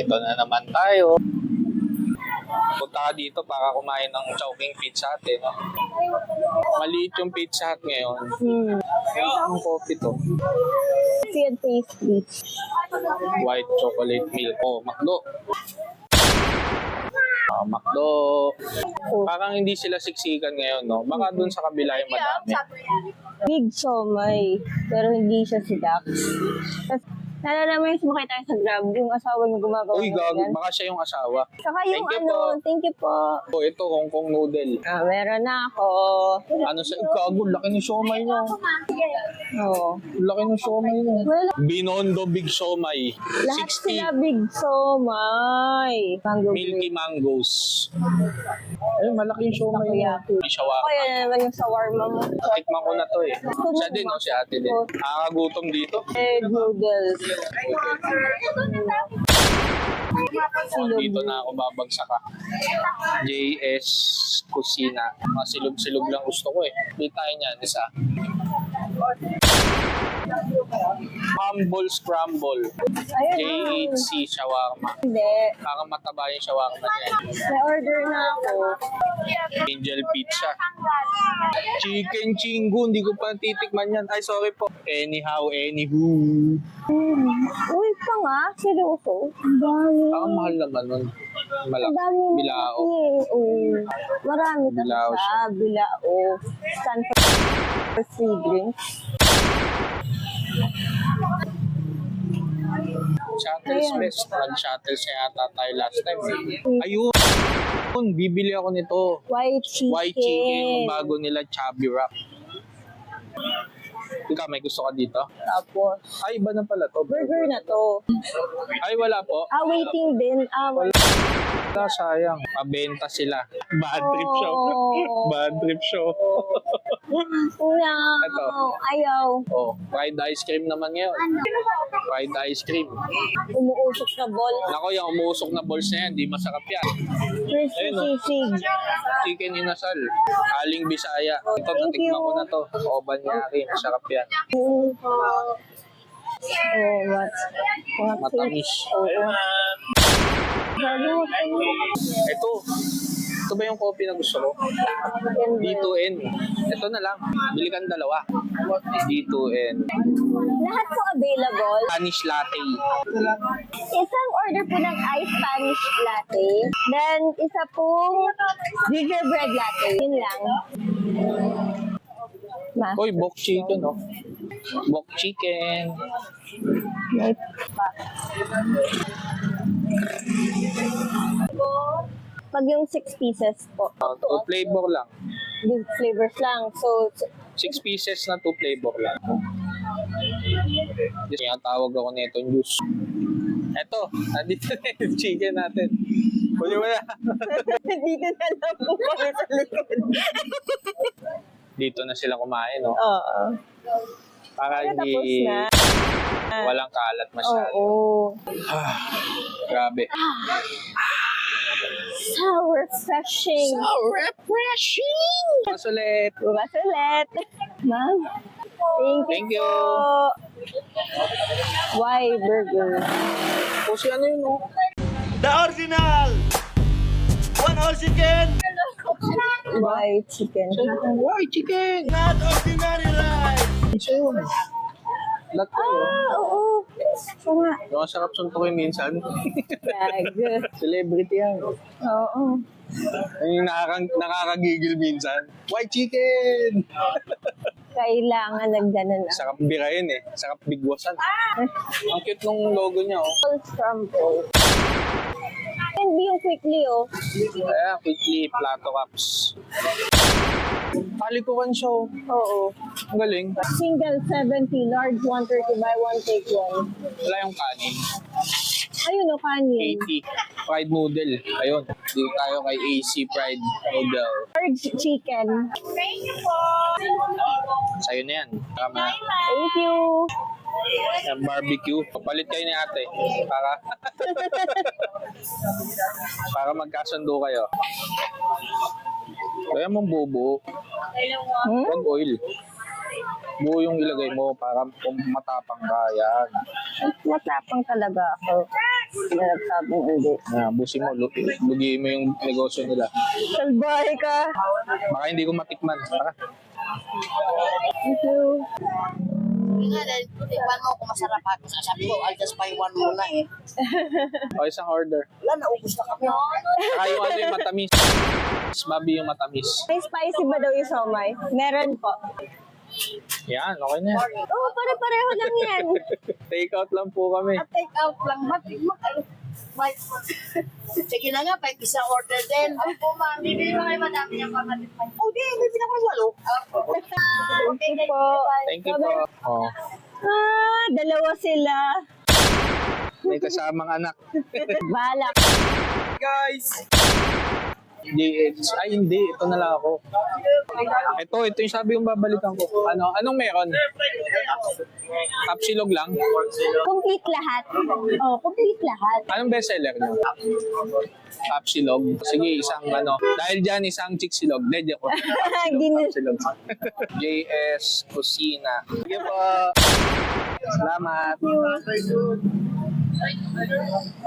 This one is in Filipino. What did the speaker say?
Ito na naman tayo. Punta ka dito para kumain ng Chowking Pizza Hut, eh, no? Maliit yung Pizza Hut ngayon. Hmm. Ang coffee to. And pastry. White chocolate milk. Oh, McDo. Ah, McDo. Parang hindi sila siksikan ngayon, no? Baka dun sa kabila yung madami. Big siomay. Pero hindi siya si Dax. Tapos, nalala mo yung sumakay tayo sa Grab, yung asawa niya gumagawa Uy, ng ganyan. Baka siya yung asawa. Saka yung Thank you ano, po. thank you po. Oh, ito, Hong Kong noodle. Ah, meron na ako. Ano sa gago, laki ng siomay niya. Oo. Laki ng siomay niya. Wala. Binondo Big Siomay. Lahat 60 sila big siomay. Mango Milky Mangoes. Ayun, malaki yung siomay niya. May shawarma. Kaya na naman yung shawarma mo. Tikman ko na to eh. Siya din, no? Si ate din. Nakakagutom dito. Egg noodles. Dito na ako babagsak ka. JS Kusina. Mga silog-silog lang gusto ko eh. Di tayo niyan, isa. Humble Scramble. Ayun. JHC Shawarma. Hindi. Parang mataba yung shawarma niya. May order na ako. Angel Pizza. Chicken Chingu. Hindi ko pa titikman yan. Ay, sorry po. Anyhow, anywho. Hmm. Uy, pa nga. Seryoso. Ang dami. Parang mahal naman nun. Ang Malaki. dami. Bilao. Oo. Marami Bilao siya. Bilao. Stanford free drinks. Shuttles Ayan. best. Nag-shuttles na yata tayo last time. eh. Ayun! Bibili ako nito. White chicken. White chicken. Yung bago nila chubby wrap. Ikaw, may gusto ka dito? Tapos, Ay, iba na pala to. burger na to. Ay, wala po. Ah, waiting din. Ah, wala. Wala, sayang. Pabenta sila. Bad trip show. Oh. Bad trip show. No. Ito. Ayaw. oh, fried ice cream naman ngayon. Fried ice cream. Umuusok na ball. Nako, yung umuusok na balls na yan, di masarap yan. Crispy Ayun, oh. sisig. Chicken inasal. Aling Bisaya. Ito, Thank natikman ko you. na to. Oban Yari. Masarap yan. Oh, what? Mga Matamis. Oo. Sabi mo, Ito. Ito ba yung coffee na gusto ko? D2N. Ito na lang. Bili kang dalawa. D2N. Lahat po available. Spanish latte. Isang order po ng iced Spanish latte. Then, isa pong gingerbread latte. Yun lang. Ma. Uy, bok chicken, oh. Bok chicken. May pa. Pag yung six pieces po. Uh, two flavor lang. Big flavors lang. So, Six pieces na two flavor lang. Yes, yung tawag ako na itong juice. Eto, nandito na yung chicken natin. Kunin mo na. dito na lang po kami sa likod. Dito na sila kumain, no? Oo. Para hindi na. walang kalat masyado. Oo. Grabe. So refreshing. So refreshing! Mas ulit. Bukas ulit. Ma'am. Thank you. Thank you. po. Why burger? O si ano yun, oh? The original! One whole chicken! Why chicken? Why chicken? Not ordinary rice! Isa yun. Lahat ko yun. Ah, oo. Oo nga. Yung sarap suntukin minsan. Gag. Celebrity yan. Oo. Yung nakakang, nakakagigil minsan. Why chicken? Kailangan nagganon na. Sarap birahin eh. Sarap bigwasan. Ang cute nung logo niya, oh. Full scramble. And be yung quickly, oh. Kaya, quickly, plato cups. Palikuan siya, oh. Oo. Ang galing. Single 70, large 130 by 1 take 1. Wala yung kanin. Ayun, oh, kanin. 80. Fried noodle. Ayun. Dito tayo kay AC Fried Noodle. Large chicken. Sa'yo na yan. Tama. Thank you. Yan, barbecue. Papalit kayo ni ate. Para para magkasundo kayo. Kaya mong buo Hmm? Huwag oil. Buo yung ilagay mo para kung matapang ka. Yan. Matapang talaga ako. Sila nagsabing hindi. Ah, busin mo, lu- lugiin mo yung negosyo nila. Salbahe ka. Baka hindi ko matikman. Tara. Thank you. Nga, dahil tikman mo kung masarap ako. Sasabi ko, I'll just buy one muna eh. O, isang order. Wala, naubos na kami. Saka yung ano yung matamis. Mas mabi yung matamis. May spicy ba daw yung somay? Meron po. Yan, okay na yan. Oo, oh, pare-pareho lang yan. Take out lang po kami. Take out lang. Ba't mo kayo? May- Sige na nga, pa isang order din. Opo, ma'am. Bibili ba kayo madami niyang pamalit? Oh, di. Bibili ako ng walo. Thank you po. Thank you po. Oh, Ah, dalawa sila. may kasamang anak. Balak. Guys! Hindi, it's- ay hindi, ito na lang ako. Ito, ito yung sabi yung babalikan ko. Ano, anong meron? Kapsilog lang? Complete lahat. Oh, complete lahat. Anong bestseller nyo? Kapsilog. Sige, isang ano. Dahil dyan, isang chiksilog. Hindi, ko. Kapsilog. JS Kusina. Sige po. Salamat.